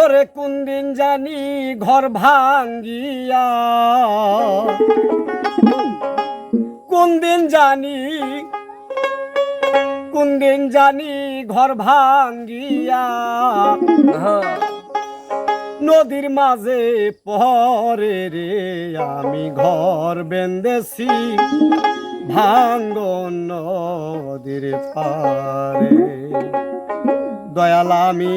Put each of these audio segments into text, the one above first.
ওরে কোন দিন জানি ঘর ভাঙ্গিয়া? কোন দিন জানি কোন দিন জানি ঘর ভাঙ্গিয়া? নদীর মাঝে পরে রে আমি ঘর বেঁধেছি ভাঙ্গ নদীর পারে। দয়াল আমি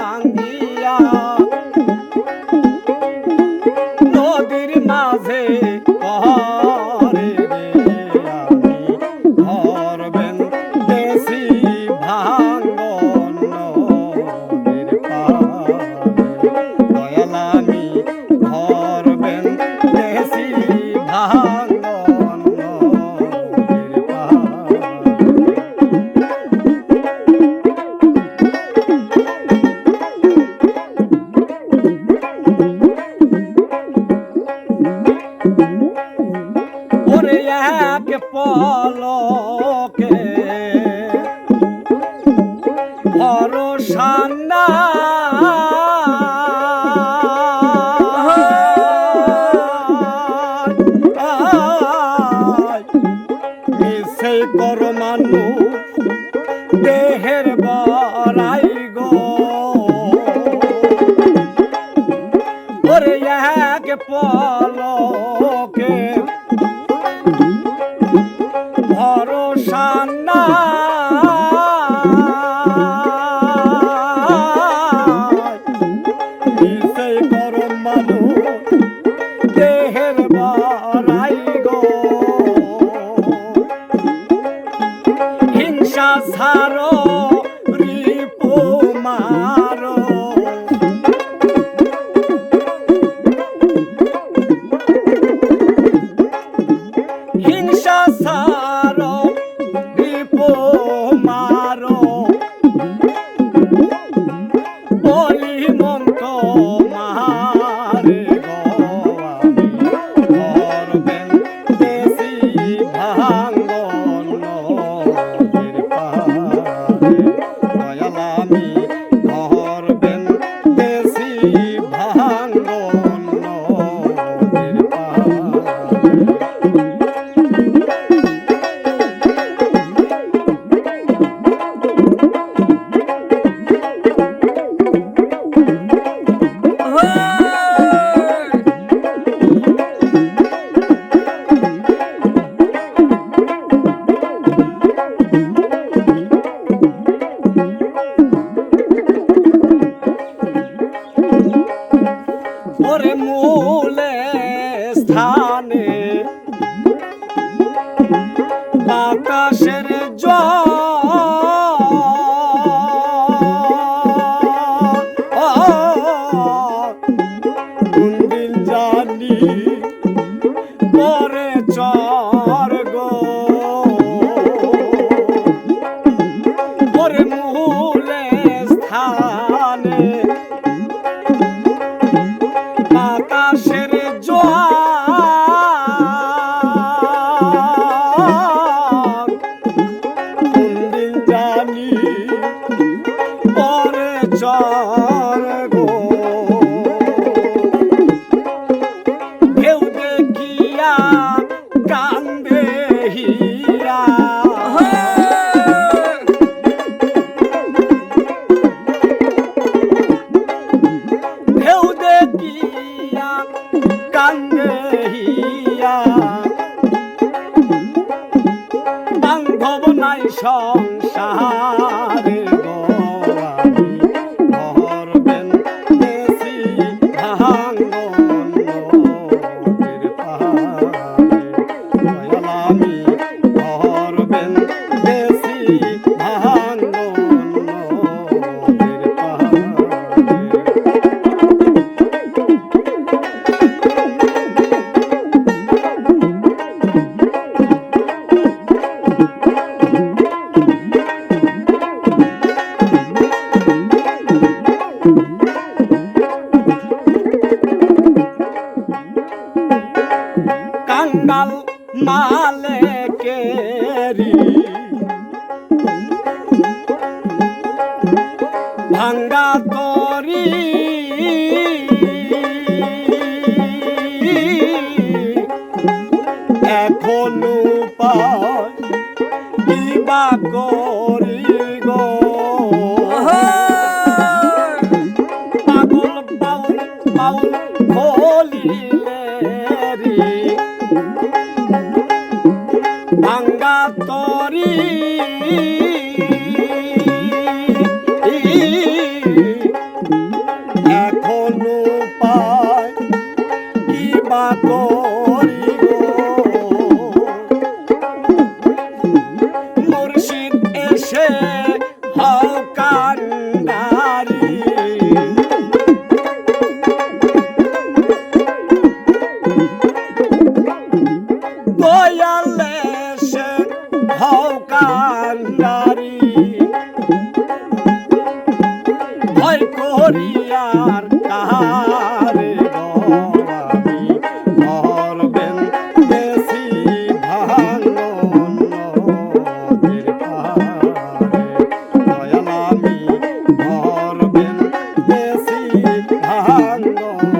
ভরসা না মিশে কর মানুষ দেহের হিংসা আকাশের সংসার। মাল মালেকেরি ভাঙ্গা কিবা আনন্দ